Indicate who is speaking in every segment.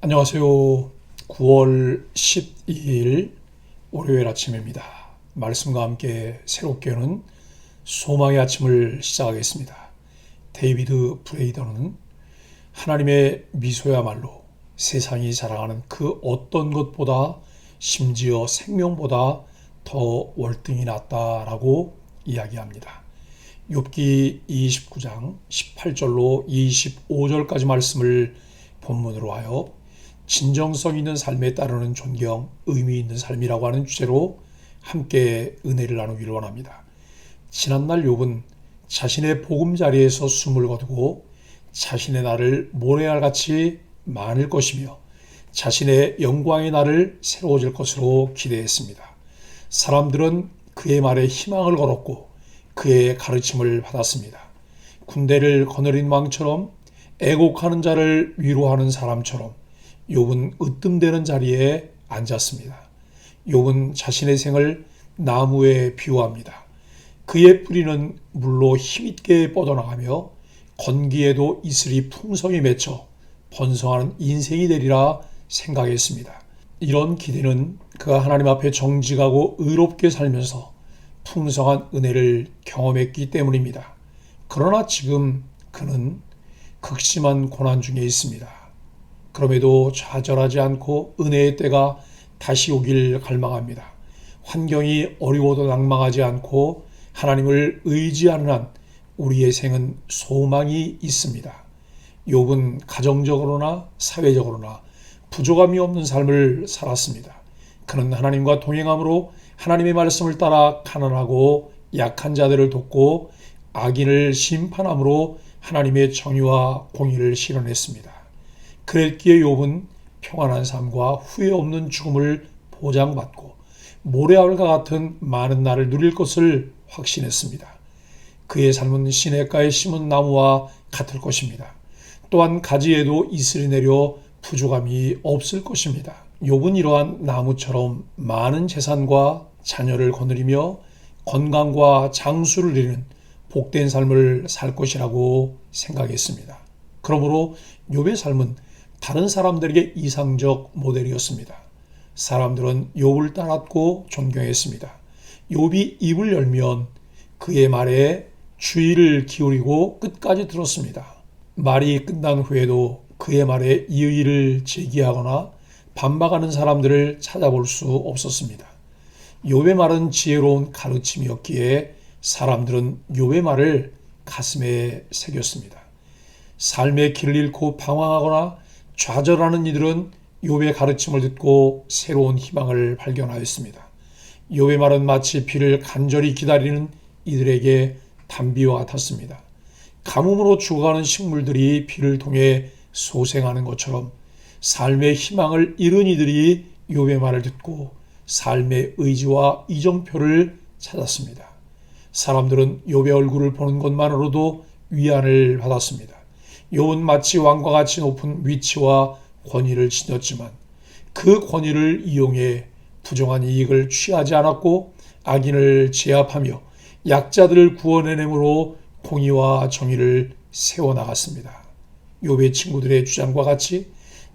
Speaker 1: 안녕하세요. 9월 12일 월요일 아침입니다. 말씀과 함께 새롭게 여는 소망의 아침을 시작하겠습니다. 데이비드 브레이더는 하나님의 미소야말로 세상이 자랑하는 그 어떤 것보다 심지어 생명보다 더 월등히 낫다라고 이야기합니다. 욥기 29장 18절로 25절까지 말씀을 본문으로 하여 진정성 있는 삶에 따르는 존경, 의미 있는 삶이라고 하는 주제로 함께 은혜를 나누기를 원합니다. 지난날 욥은 자신의 보금자리에서 숨을 거두고 자신의 날을 모래알같이 많을 것이며 자신의 영광의 날을 새로워질 것으로 기대했습니다. 사람들은 그의 말에 희망을 걸었고 그의 가르침을 받았습니다. 군대를 거느린 왕처럼 애곡하는 자를 위로하는 사람처럼 욥은 으뜸되는 자리에 앉았습니다. 욥은 자신의 생을 나무에 비유합니다. 그의 뿌리는 물로 힘있게 뻗어나가며 건기에도 이슬이 풍성히 맺혀 번성하는 인생이 되리라 생각했습니다. 이런 기대는 그가 하나님 앞에 정직하고 의롭게 살면서 풍성한 은혜를 경험했기 때문입니다. 그러나 지금 그는 극심한 고난 중에 있습니다. 그럼에도 좌절하지 않고 은혜의 때가 다시 오길 갈망합니다. 환경이 어려워도 낭망하지 않고 하나님을 의지하는 한 우리의 생은 소망이 있습니다. 욥은 가정적으로나 사회적으로나 부족함이 없는 삶을 살았습니다. 그는 하나님과 동행함으로 하나님의 말씀을 따라 가난하고 약한 자들을 돕고 악인을 심판함으로 하나님의 정의와 공의를 실현했습니다. 그랬기에 욥은 평안한 삶과 후회 없는 죽음을 보장받고 모래알과 같은 많은 날을 누릴 것을 확신했습니다. 그의 삶은 시냇가에 심은 나무와 같을 것입니다. 또한 가지에도 이슬이 내려 부족함이 없을 것입니다. 욥은 이러한 나무처럼 많은 재산과 자녀를 거느리며 건강과 장수를 이루는 복된 삶을 살 것이라고 생각했습니다. 그러므로 욥의 삶은 다른 사람들에게 이상적 모델이었습니다. 사람들은 욥을 따랐고 존경했습니다. 욥이 입을 열면 그의 말에 주의를 기울이고 끝까지 들었습니다. 말이 끝난 후에도 그의 말에 이의를 제기하거나 반박하는 사람들을 찾아볼 수 없었습니다. 욥의 말은 지혜로운 가르침이었기에 사람들은 욥의 말을 가슴에 새겼습니다. 삶의 길을 잃고 방황하거나 좌절하는 이들은 욥의 가르침을 듣고 새로운 희망을 발견하였습니다. 욥의 말은 마치 비를 간절히 기다리는 이들에게 담비와 같았습니다. 가뭄으로 죽어가는 식물들이 비를 통해 소생하는 것처럼 삶의 희망을 잃은 이들이 욥의 말을 듣고 삶의 의지와 이정표를 찾았습니다. 사람들은 욥의 얼굴을 보는 것만으로도 위안을 받았습니다. 욥은 마치 왕과 같이 높은 위치와 권위를 지녔지만 그 권위를 이용해 부정한 이익을 취하지 않았고 악인을 제압하며 약자들을 구원해내므로 공의와 정의를 세워나갔습니다. 욥의 친구들의 주장과 같이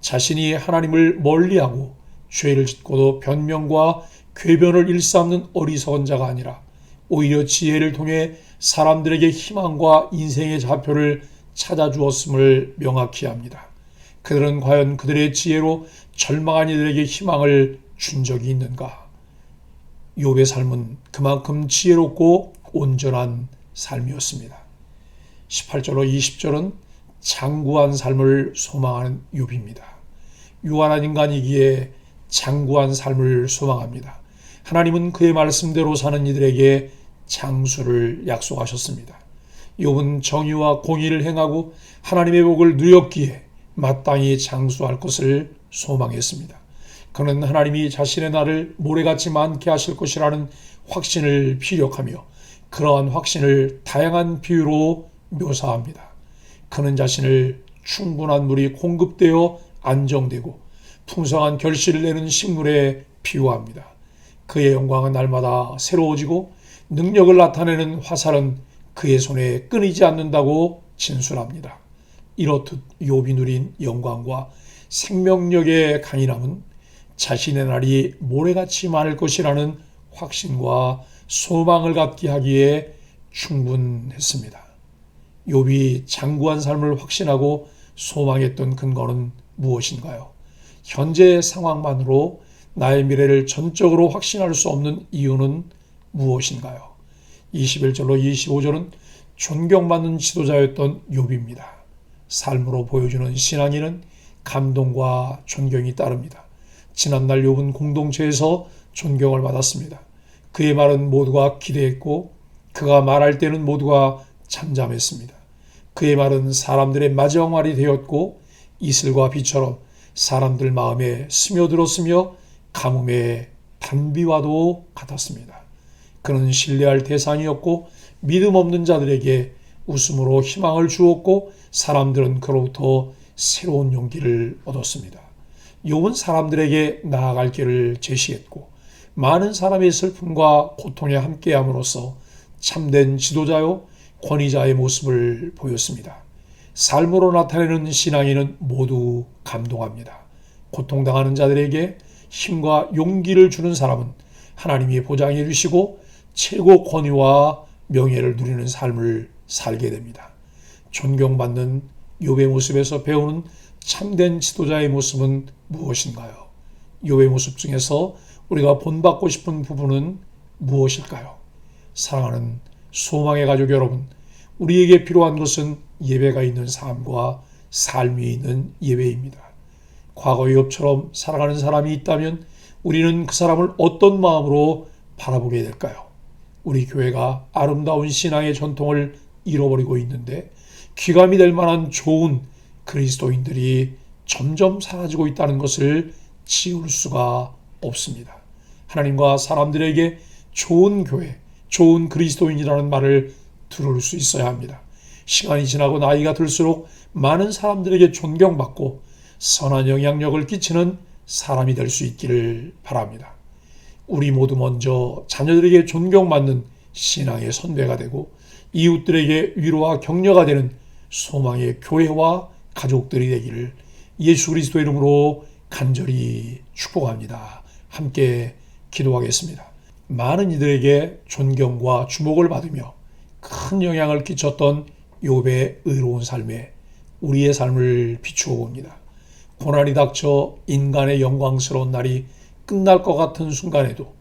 Speaker 1: 자신이 하나님을 멀리하고 죄를 짓고도 변명과 궤변을 일삼는 어리석은 자가 아니라 오히려 지혜를 통해 사람들에게 희망과 인생의 좌표를 찾아주었음을 명확히 합니다. 그들은 과연 그들의 지혜로 절망한 이들에게 희망을 준 적이 있는가? 욥의 삶은 그만큼 지혜롭고 온전한 삶이었습니다. 18절로 20절은 장구한 삶을 소망하는 욥입니다. 유한한 인간이기에 장구한 삶을 소망합니다. 하나님은 그의 말씀대로 사는 이들에게 장수를 약속하셨습니다. 욥은 정의와 공의를 행하고 하나님의 복을 누렸기에 마땅히 장수할 것을 소망했습니다. 그는 하나님이 자신의 날을 모래같이 많게 하실 것이라는 확신을 피력하며 그러한 확신을 다양한 비유로 묘사합니다. 그는 자신을 충분한 물이 공급되어 안정되고 풍성한 결실을 내는 식물에 비유합니다. 그의 영광은 날마다 새로워지고 능력을 나타내는 화살은 그의 손에 끊이지 않는다고 진술합니다. 이렇듯 욥이 누린 영광과 생명력의 강인함은 자신의 날이 모래같이 많을 것이라는 확신과 소망을 갖게 하기에 충분했습니다. 욥이 장구한 삶을 확신하고 소망했던 근거는 무엇인가요? 현재 상황만으로 나의 미래를 전적으로 확신할 수 없는 이유는 무엇인가요? 21절로 25절은 존경받는 지도자였던 욥입니다. 삶으로 보여주는 신앙인은 감동과 존경이 따릅니다. 지난날 욥은 공동체에서 존경을 받았습니다. 그의 말은 모두가 기대했고 그가 말할 때는 모두가 잠잠했습니다. 그의 말은 사람들의 마지막 말이 되었고 이슬과 비처럼 사람들 마음에 스며들었으며 가뭄의 단비와도 같았습니다. 그는 신뢰할 대상이었고 믿음 없는 자들에게 웃음으로 희망을 주었고 사람들은 그로부터 새로운 용기를 얻었습니다. 욥은 사람들에게 나아갈 길을 제시했고 많은 사람의 슬픔과 고통에 함께함으로써 참된 지도자요 권위자의 모습을 보였습니다. 삶으로 나타내는 신앙인은 모두 감동합니다. 고통당하는 자들에게 힘과 용기를 주는 사람은 하나님이 보장해 주시고 최고 권위와 명예를 누리는 삶을 살게 됩니다. 존경받는 욥의 모습에서 배우는 참된 지도자의 모습은 무엇인가요? 욥의 모습 중에서 우리가 본받고 싶은 부분은 무엇일까요? 사랑하는 소망의 가족 여러분, 우리에게 필요한 것은 예배가 있는 삶과 삶이 있는 예배입니다. 과거의 욥처럼 살아가는 사람이 있다면 우리는 그 사람을 어떤 마음으로 바라보게 될까요? 우리 교회가 아름다운 신앙의 전통을 잃어버리고 있는데 귀감이 될 만한 좋은 그리스도인들이 점점 사라지고 있다는 것을 지울 수가 없습니다. 하나님과 사람들에게 좋은 교회, 좋은 그리스도인이라는 말을 들을 수 있어야 합니다. 시간이 지나고 나이가 들수록 많은 사람들에게 존경받고 선한 영향력을 끼치는 사람이 될 수 있기를 바랍니다. 우리 모두 먼저 자녀들에게 존경받는 신앙의 선배가 되고 이웃들에게 위로와 격려가 되는 소망의 교회와 가족들이 되기를 예수 그리스도 이름으로 간절히 축복합니다. 함께 기도하겠습니다. 많은 이들에게 존경과 주목을 받으며 큰 영향을 끼쳤던 욥의 의로운 삶에 우리의 삶을 비추어 봅니다. 고난이 닥쳐 인간의 영광스러운 날이 끝날 것 같은 순간에도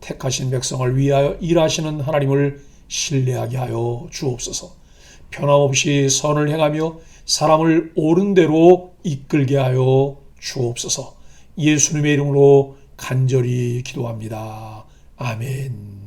Speaker 1: 택하신 백성을 위하여 일하시는 하나님을 신뢰하게 하여 주옵소서. 변함없이 선을 행하며 사람을 옳은 대로 이끌게 하여 주옵소서. 예수님의 이름으로 간절히 기도합니다. 아멘.